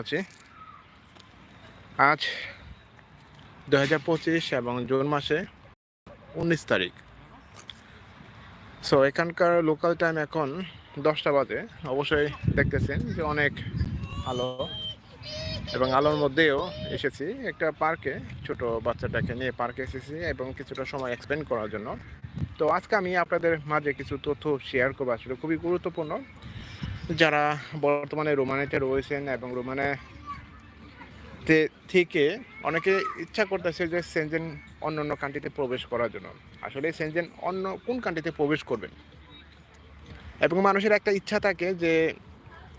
আছি। আজ দু হাজার পঁচিশ এবং জুন মাসে উনিশ তারিখ। সো এখানকার লোকাল টাইম এখন দশটা বাজে। অবশ্যই দেখতেছেন যে অনেক আলো এবং আলোর মধ্যেও এসেছি একটা পার্কে ছোট বাচ্চাটাকে নিয়ে পার্কে এসেছি এবং কিছুটা সময় এক্সপ্লেন করার জন্য। তো আজকে আমি আপনাদের মাঝে কিছু তথ্য শেয়ার করব। আসলে খুবই গুরুত্বপূর্ণ। যারা বর্তমানে রোমানেতে রয়েছেন এবং রোমানে থেকে অনেকে ইচ্ছা করতেছে যে সেনজেন অন্য অন্য কান্ট্রিতে প্রবেশ করার জন্য। আসলে সেনজেন অন্য কোন কান্ট্রিতে প্রবেশ করবেন? এবং মানুষের একটা ইচ্ছা থাকে যে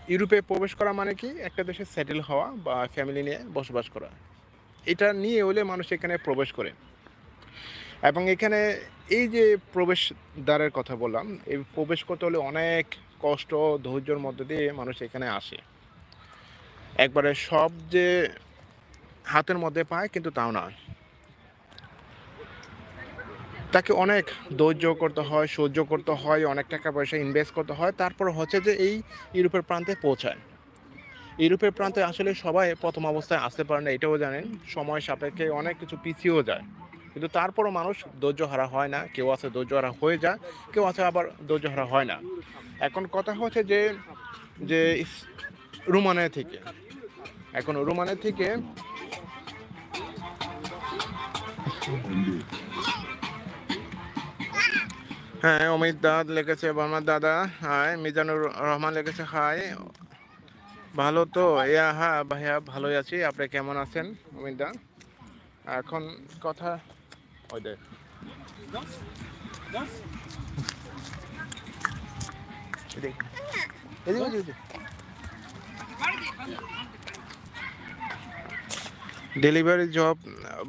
ইউরোপে প্রবেশ করা মানে কি? একটা দেশে সেটেল হওয়া বা ফ্যামিলি নিয়ে বসবাস করা। এটা নিয়ে হলে মানুষ এখানে প্রবেশ করে। এবং এখানে এই যে প্রবেশ দ্বারের কথা বললাম, এই প্রবেশ করতে হলে অনেক কষ্ট, ধৈর্যর মধ্যে দিয়ে মানুষ এখানে আসে। একবারে সব যে হাতের মধ্যে পায় কিন্তু তাও না তাকে অনেক ধৈর্য করতে হয়, সহ্য করতে হয়, অনেক টাকা পয়সা ইনভেস্ট করতে হয়। তারপর হচ্ছে যে এই ইউরোপের প্রান্তে পৌঁছায়। ইউরোপের প্রান্তে আসলে সবাই প্রথম অবস্থায় আসতে পারে না, এটাও জানেন। সময় সাপেক্ষে অনেক কিছু পিছিয়েও যায়। কিন্তু তারপরও মানুষ ধৈর্য হারা হয় না। কেউ আছে ধৈর্য হারা হয়ে যায় কেউ আছে আবার ধৈর্য হারা হয় না। এখন কথা হচ্ছে যে যে ইস- রোমানে থেকে। এখন রোমানে থেকে হ্যাঁ অমিত দাদ লিখেছে বর্মার দাদা, হাই, মিজানুর রহমান লিখেছে, হাই। ভালো তো? ইয়া হ্যাঁ ভাইয়া, ভালোই আছি। আপনি কেমন আছেন, অমিত দা? এখন কথা দেখ এদিকে। এদিকে, এদিকে, এদিকে। ডেলিভারি জব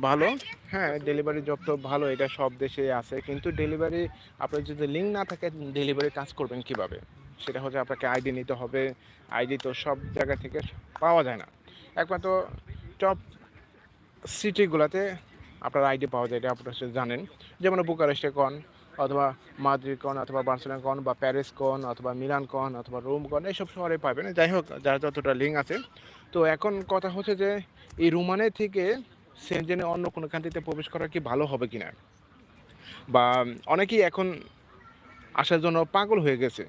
ভালো হ্যাঁ ডেলিভারি জব তো ভালো এটা সব দেশে আছে কিন্তু ডেলিভারি আপনার যদি লিঙ্ক না থাকে ডেলিভারি কাজ করবেন কীভাবে সেটা হচ্ছে আপনাকে আইডি নিতে হবে আইডি তো সব জায়গা থেকে পাওয়া যায় না একমাত্র টপ সিটিগুলোতে আপনার আইডি পাওয়া যায়, এটা আপনারা জানেন। যেমন বুকারেস্টে কন, অথবা মাদ্রিদ কন, অথবা বার্সেলোনা কন, বা প্যারিস কন, অথবা মিলান কন, অথবা রোম কন, এইসব শহরে পাবেন। যাই হোক, যার যতটা লিঙ্ক আছে। তো এখন কথা হচ্ছে যে, এই রোমানে থেকে সেনজেনে অন্য কোনো কান্ট্রিতে প্রবেশ করা কি ভালো হবে কি না বা অনেকেই এখন আসার জন্য পাগল হয়ে গেছে।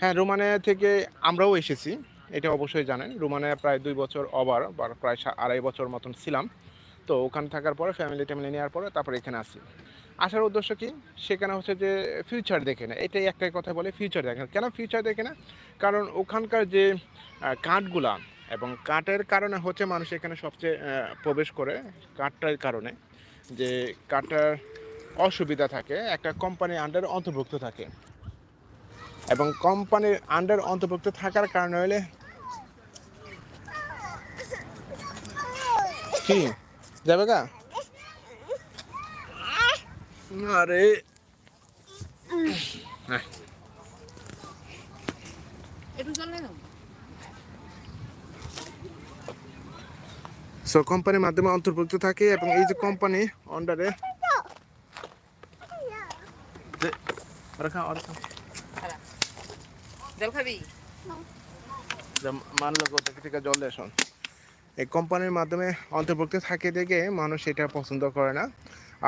হ্যাঁ রোমানে থেকে আমরাও এসেছি, এটা অবশ্যই জানেন। রোমানে প্রায় দুই বছর ওভার বা প্রায় আড়াই বছর মতন ছিলাম। তো ওখানে থাকার পরে ফ্যামিলি ট্যামিলি নেওয়ার পরে তারপরে এখানে আসি। আসার উদ্দেশ্য কি? সেখানে হচ্ছে যে ফিউচার দেখে না এটাই একটাই কথা বলে ফিউচার দেখে না কেন ফিউচার দেখে না কারণ ওখানকার যে কাঠগুলা এবং কাঠের কারণে হচ্ছে মানুষ এখানে সবচেয়ে প্রবেশ করে কাঠটার কারণে। যে কাঠটার অসুবিধা থাকে, একটা কোম্পানির আন্ডার অন্তর্ভুক্ত থাকে। এবং কোম্পানির আন্ডার অন্তর্ভুক্ত থাকার কারণে হলে কি? যাবে গা? আরে। হ্যাঁ। সো কোম্পানির মাধ্যমে অন্তর্ভুক্ত থাকে এবং এই যে কোম্পানি আন্ডারে জল খাবি? থেকে জল দিয়ে শোন এই কোম্পানির মাধ্যমে অন্তর্ভুক্ত থাকে দেখে মানুষ এটা পছন্দ করে না।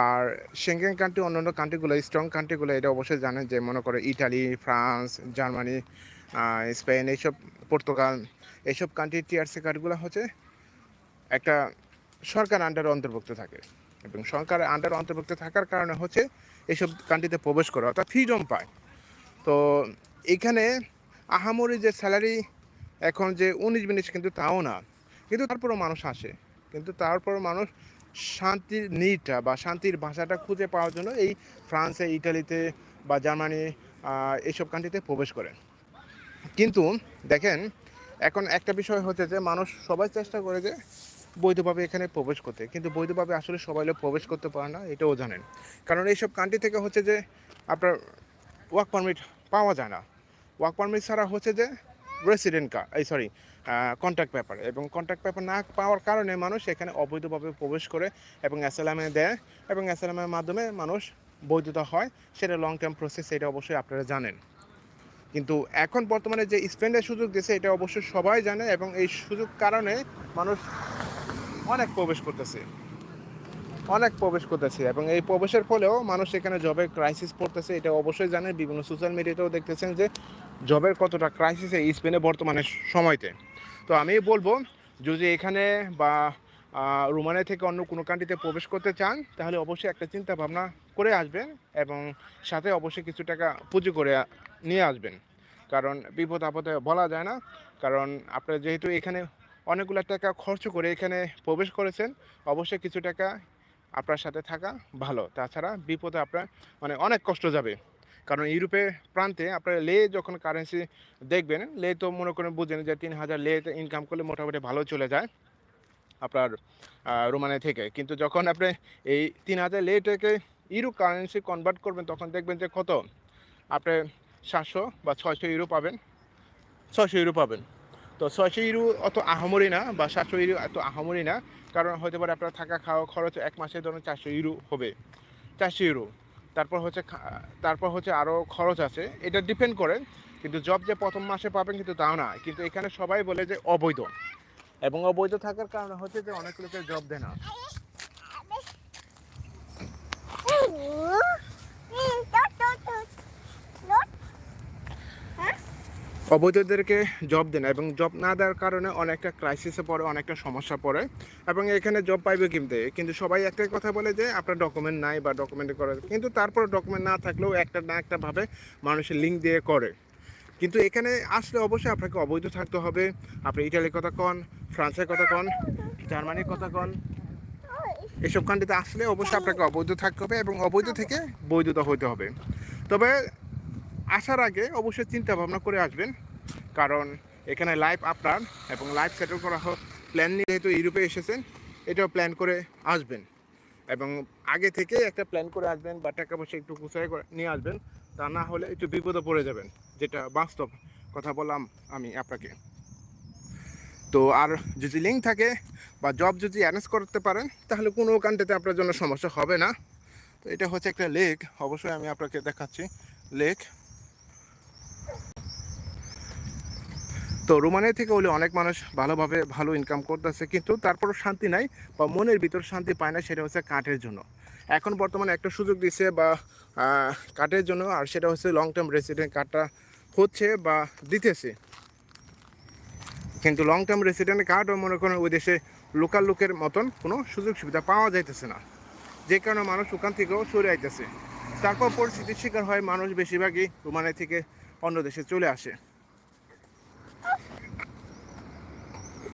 আর সেঙ্গেন কান্ট্রি অন্যান্য কান্ট্রিগুলো স্ট্রং কান্ট্রিগুলো এটা অবশ্যই জানেন যে মনে করে ইটালি ফ্রান্স জার্মানি স্পেন এইসব পর্তুগাল এইসব কান্ট্রি টিআরসি কার্ডগুলো হচ্ছে একটা সরকার আন্ডারে অন্তর্ভুক্ত থাকে। এবং সরকার আন্ডারে অন্তর্ভুক্ত থাকার কারণে হচ্ছে এইসব কান্ট্রিতে প্রবেশ করে, অর্থাৎ ফ্রিডম পায়। তো এখানে আহামরি যে স্যালারি এখন যে উনিশ মিনিট কিন্তু তাও না। কিন্তু তারপরও মানুষ আসে কিন্তু তারপরও মানুষ শান্তির নিটটা বা শান্তির ভাষাটা খুঁজে পাওয়ার জন্য এই ফ্রান্সে ইটালিতে বা জার্মানি এইসব কান্ট্রিতে প্রবেশ করে কিন্তু দেখেন, এখন একটা বিষয় হচ্ছে যে মানুষ সবাই চেষ্টা করে যে বৈধভাবে এখানে প্রবেশ করতে। কিন্তু বৈধভাবে আসলে সবাই প্রবেশ করতে পারে না, এটাও জানেন। কারণ এইসব কান্ট্রি থেকে হচ্ছে যে আপনার ওয়ার্ক পারমিট পাওয়া যায় না। ওয়ার্ক পারমিট ছাড়া হচ্ছে যে রেসিডেন্ট কার্ড এই সরি কন্ট্যাক্ট পেপার এবং কন্ট্যাক্ট পেপার না পাওয়ার কারণে মানুষ এখানে অবৈধভাবে প্রবেশ করে এবং অ্যাসালামে দেয় এবং অ্যাসালামের মাধ্যমে মানুষ বৈধতা হয়। সেটা লং টার্ম প্রসেস এটা অবশ্যই আপনারা জানেন। কিন্তু এখন বর্তমানে যে স্পেনের সুযোগ দিয়েছে, এটা অবশ্যই সবাই জানে এবং এই সুযোগ কারণে মানুষ অনেক প্রবেশ করতেছে। অনেক প্রবেশ করতেছে এবং এই প্রবেশের ফলেও মানুষ এখানে জবের ক্রাইসিস পড়তেছে। এটা অবশ্যই জানেন, বিভিন্ন সোশ্যাল মিডিয়াতেও দেখতেছেন যে জবের কতটা ক্রাইসিস এই স্পেনে বর্তমানে সময়তে। তো আমি বলব, যদি এখানে বা রোমানিয়া থেকে অন্য কোনো কান্ট্রিতে প্রবেশ করতে চান, তাহলে অবশ্যই একটা চিন্তা ভাবনা করে আসবেন এবং সাথে অবশ্যই কিছু টাকা পুঁজি করে নিয়ে আসবেন। কারণ বিপদ আপদে বলা যায় না। কারণ আপনার যেহেতু এখানে অনেকগুলো টাকা খরচ করে এখানে প্রবেশ করেছেন, অবশ্যই কিছু টাকা আপনার সাথে থাকা ভালো। তাছাড়া বিপদে আপনার মানে অনেক কষ্ট যাবে। কারণ ইউরোপের প্রান্তে আপনারা লে যখন কারেন্সি দেখবেন লে তো মনে করেন বুঝেন যে তিন হাজার লে ইনকাম করলে মোটামুটি ভালো চলে যায় আপনার আহ, রোমানিয়া থেকে। কিন্তু যখন আপনি এই তিন হাজার লেটাকে ইউরো কারেন্সি কনভার্ট করবেন তখন দেখবেন যে কত? আপনি সাতশো বা ছয়শো ইউরো পাবেন। ছয়শো ইউরো পাবেন। তো ছয়শো ইউরো অত আহামরি না বা সাতশো ইউরো এত আহামরি না। কারণ হতে পারে আপনার থাকা খাওয়া খরচ এক মাসে ধরুন চারশো ইউরো হবে। চারশো ইউরো। তারপর হচ্ছে তারপর হচ্ছে আরও খরচ আছে। এটা ডিপেন্ড করে কিন্তু জব যে প্রথম মাসে পাবেন কিন্তু তাও না। কিন্তু এখানে সবাই বলে যে অবৈধ। এবং অবৈধ থাকার কারণে হচ্ছে যে অনেক লোকের জব দেয় না। অবৈধদেরকে জব দেন এবং জব না দেওয়ার কারণে অনেকটা ক্রাইসিসে পড়ে, অনেকটা সমস্যা পড়ে এবং এখানে জব পাইবে কিনতে। কিন্তু সবাই একটাই কথা বলে যে, আপনার ডকুমেন্ট নাই বা ডকুমেন্ট করে কিন্তু তারপর ডকুমেন্ট না থাকলেও একটা না একটাভাবে মানুষের লিঙ্ক দিয়ে করে। কিন্তু এখানে আসলে অবশ্যই আপনাকে অবৈধ থাকতে হবে। আপনি ইটালির কথা কন, ফ্রান্সের কথা কন, জার্মানির কথা কন, এসব কান্ট্রিতে আসলে অবশ্যই আপনাকে অবৈধ থাকতে হবে এবং অবৈধ থেকে বৈধতা হতে হবে। তবে আসার আগে অবশ্যই চিন্তা ভাবনা করে আসবেন কারণ এখানে লাইভ আপনার এবং লাইভ সেটেল করা হোক। প্ল্যান নিয়ে যেহেতু ইউরোপে এসেছেন, এটাও প্ল্যান করে আসবেন। এবং আগে থেকে একটা প্ল্যান করে আসবেন বা টাকা পয়সা একটু গুছাই নিয়ে আসবেন, তা না হলে একটু বিপদে পড়ে যাবেন, যেটা বাস্তব কথা বললাম আমি আপনাকে। তো আর যদি লিঙ্ক থাকে বা জব যদি অ্যারেঞ্জ করতে পারেন, তাহলে কোনো কান্ট্রিতে আপনার জন্য সমস্যা হবে না। তো এটা হচ্ছে একটা লেক অবশ্যই আমি আপনাকে দেখাচ্ছি। লেক তো রোমানিয়া থেকে হলে অনেক মানুষ ভালোভাবে ভালো ইনকাম করতেছে, কিন্তু তারপরও শান্তি নাই বা মনের ভিতর শান্তি পায় না, সেটা হচ্ছে কাঠের জন্য। এখন বর্তমানে একটা সুযোগ দিচ্ছে বা কাঠের জন্য, আর সেটা হচ্ছে লং টার্ম রেসিডেন্ট কার্ডটা হচ্ছে বা দিতেছে। কিন্তু লং টার্ম রেসিডেন্ট কার্ডও মনে করেন ওই দেশে লোকাল লোকের মতন কোনো সুযোগ সুবিধা পাওয়া যাইতেছে না। যে কারণে মানুষ ওখান থেকেও সরে আইতেছে। তারপর পরিস্থিতির শিকার হয় মানুষ বেশিরভাগই রোমানিয়া থেকে অন্য দেশে চলে আসে।